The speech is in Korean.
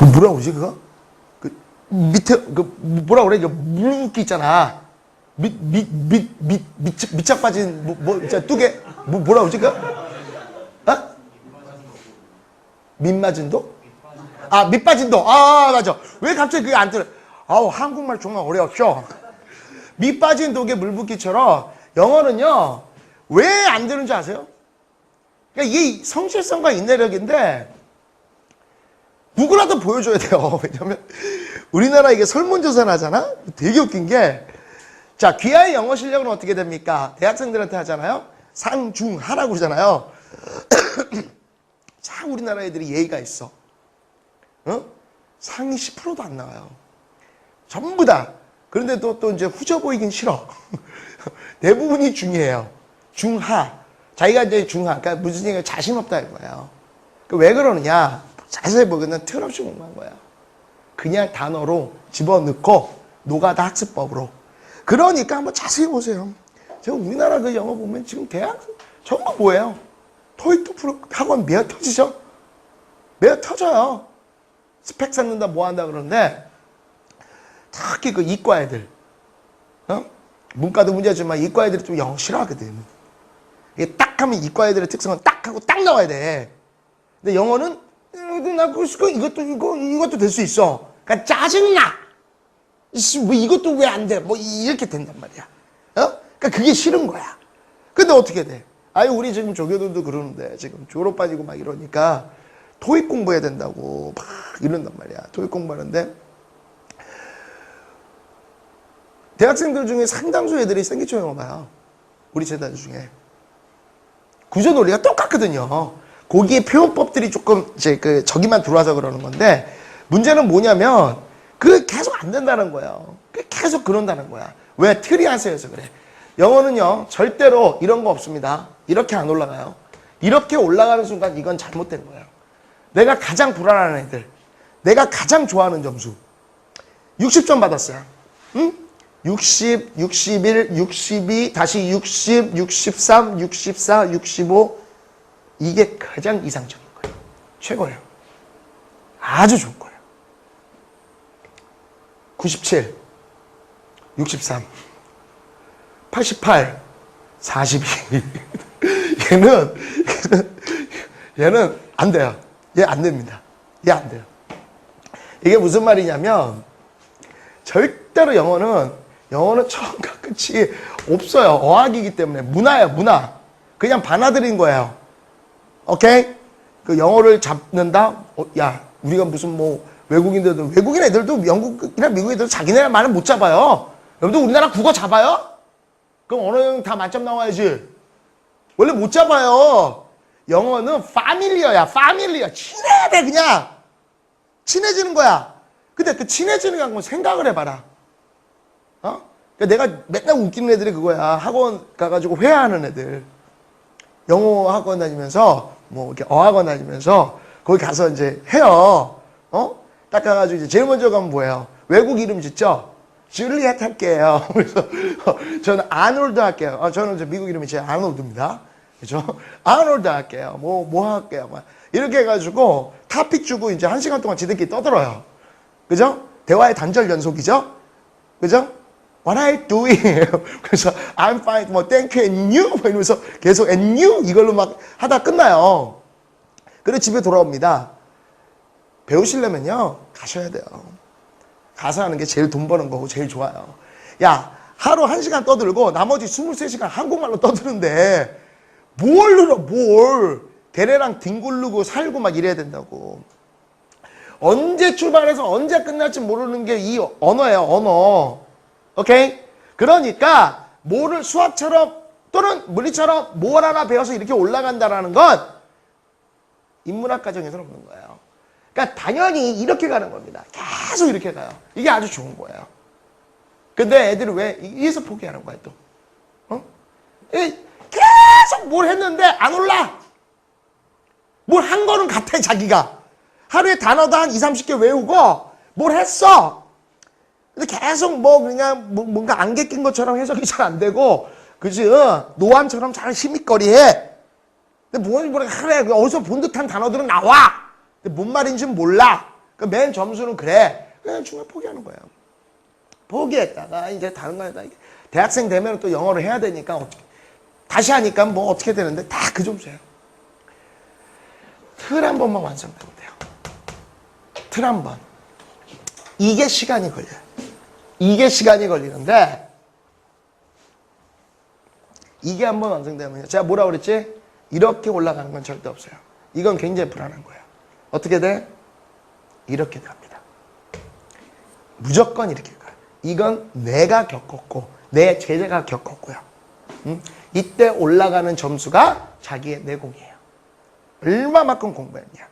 그 뭐라 그러지 그거? 그 밑에 그 뭐라 그래? 저 물기 있잖아. 밑 밑 밑 밑 밑짝 빠진 뭐 뭐 진짜 뚜개 뭐 뭐라 그러지 그거? 어? 밑 맞은 도? 아 밑 빠진 도. 아 맞아. 왜 갑자기 그게 안 들어? 아우 한국말 정말 어려웠죠. 밑 빠진 독에 물 붓기처럼 영어는요 왜 안 되는지 아세요? 그러니까 이게 성실성과 인내력인데 누구라도 보여줘야 돼요. 왜냐면 우리나라 이게 설문조사를 하잖아? 되게 웃긴 게, 자, 귀하의 영어 실력은 어떻게 됩니까? 대학생들한테 하잖아요? 상중하라고 그러잖아요. 참 우리나라 애들이 예의가 있어. 어? 상위 10%도 안 나와요. 전부 다. 그런데 또, 또 이제 후져 보이긴 싫어. 대부분이 중이에요. 중하. 자기가 이제 중하. 그러니까 무슨 얘기가 자신 없다 이거예요. 그왜 그러느냐? 자세히 보면 틀없이 공부한 거야. 그냥 단어로 집어넣고 노가다 학습법으로. 그러니까 한번 자세히 보세요. 지금 우리나라 그 영어 보면 지금 대학 전부 뭐예요? 토익 토플 학원 매어 터지죠? 매어 터져요. 스펙 쌓는다 뭐 한다 그러는데 특히 그 이과 애들 어? 문과도 문제지만 이과 애들이 좀 영어 싫어하거든. 이게 딱 하면 이과 애들의 특성은 딱 하고 딱 나와야 돼. 근데 영어는 음, 나 그거 이것도 이거 이것도 될 수 있어. 그러니까 짜증나. 뭐 이것도 왜 안 돼? 뭐 이렇게 된단 말이야. 어? 그러니까 그게 싫은 거야. 근데 어떻게 돼? 아유 우리 지금 조교들도 그러는데 지금 졸업 빠지고 막 이러니까 토익 공부해야 된다고 막 이런단 말이야. 토익 공부하는데 대학생들 중에 상당수 애들이 생기초 영어 봐요. 우리 세대 중에. 구조 논리가 똑같거든요. 거기에 표현법들이 조금 이제 그 저기만 들어와서 그러는 건데 문제는 뭐냐면 그 계속 안 된다는 거예요. 그 계속 그런다는 거야. 왜 틀이 하세요서 그래. 영어는요 절대로 이런 거 없습니다. 이렇게 안 올라가요. 이렇게 올라가는 순간 이건 잘못된 거예요. 내가 가장 불안한 애들, 내가 가장 좋아하는 점수 60점 받았어요. 응? 60, 61, 62, 다시 60, 63, 64, 65 이게 가장 이상적인 거예요. 최고예요. 아주 좋은 거예요. 97, 63, 88, 42. 얘는, 얘는 안 돼요. 얘 안 됩니다. 얘 안 돼요. 이게 무슨 말이냐면, 절대로 영어는, 영어는 처음과 끝이 없어요. 어학이기 때문에. 문화예요, 문화. 그냥 받아들인 거예요. 오케이? 그 영어를 잡는다? 어, 야, 우리가 무슨 뭐 외국인들도 외국인 애들도 영국이나 미국 애들도 자기네 말을 못 잡아요. 여러분들 우리나라 국어 잡아요? 그럼 언어형 다 만점 나와야지. 원래 못 잡아요. 영어는 파밀리어야, 파밀리어. 친해야 돼, 그냥. 친해지는 거야. 근데 그 친해지는 게 아니고 생각을 해봐라. 어? 그러니까 내가 맨날 웃기는 애들이 그거야. 학원 가가지고 회화하는 애들. 영어 학원 다니면서 뭐 이렇게 어학원 다니면서 거기 가서 이제 해요. 어? 딱 가가지고 이제 제일 먼저 가면 뭐예요? 외국 이름 짓죠? 줄리엣 할게요. 그래서 어, 저는 아놀드 할게요. 어, 저는 이제 미국 이름이 제 아놀드입니다. 그죠? 아놀드 할게요. 뭐, 뭐 할게요. 막 이렇게 해가지고 타픽 주고 이제 한 시간 동안 지들끼리 떠들어요. 그죠? 대화의 단절 연속이죠? 그죠? What are you doing? 그래서 I'm fine, 뭐 thank you and you 뭐 이러면서 계속 and you 이걸로 막 하다 끝나요. 그리고 집에 돌아옵니다. 배우시려면요 가셔야 돼요. 가서 하는 게 제일 돈 버는 거고 제일 좋아요. 야 하루 한 시간 떠들고 나머지 23시간 한국말로 떠드는데 뭘 늘어 뭘 대래랑 뒹굴르고 살고 막 이래야 된다고. 언제 출발해서 언제 끝날지 모르는 게 이 언어예요 언어. 오케이? 그러니까 뭐를 수학처럼 또는 물리처럼 뭘 하나 배워서 이렇게 올라간다라는 건 인문학 과정에서는 없는 거예요. 그러니까 당연히 이렇게 가는 겁니다. 계속 이렇게 가요. 이게 아주 좋은 거예요. 근데 애들이 왜 이래서 포기하는 거야 또? 어? 이 계속 뭘 했는데 안 올라. 뭘 한 거는 같아 자기가. 하루에 단어도 한 2, 30개 외우고 뭘 했어. 근데 계속 뭐 그냥 뭐- 뭔가 안개 낀 것처럼 해석이 잘 안 되고 그지 어, 노안처럼 잘 희미거리해. 근데 뭔지 모르게 하래 어디서 본 듯한 단어들은 나와. 근데 뭔 말인지는 몰라. 그맨 점수는 그래. 그냥 중간 포기하는 거예요. 포기했다가 이제 다른 거 하다. 대학생 되면 또 영어를 해야 되니까 어떻게- 다시 하니까 뭐 어떻게 되는데 다 그 점수예요. 틀 한 번만 완성되면 돼요. 틀 한 번. 이게 시간이 걸려요. 이게 시간이 걸리는데 이게 한번 완성되면 제가 뭐라 그랬지? 이렇게 올라가는 건 절대 없어요. 이건 굉장히 불안한 거예요. 어떻게 돼? 이렇게 갑니다. 무조건 이렇게 가요. 이건 내가 겪었고 내 제자가 겪었고요. 음? 이때 올라가는 점수가 자기의 내공이에요. 얼마만큼 공부했냐.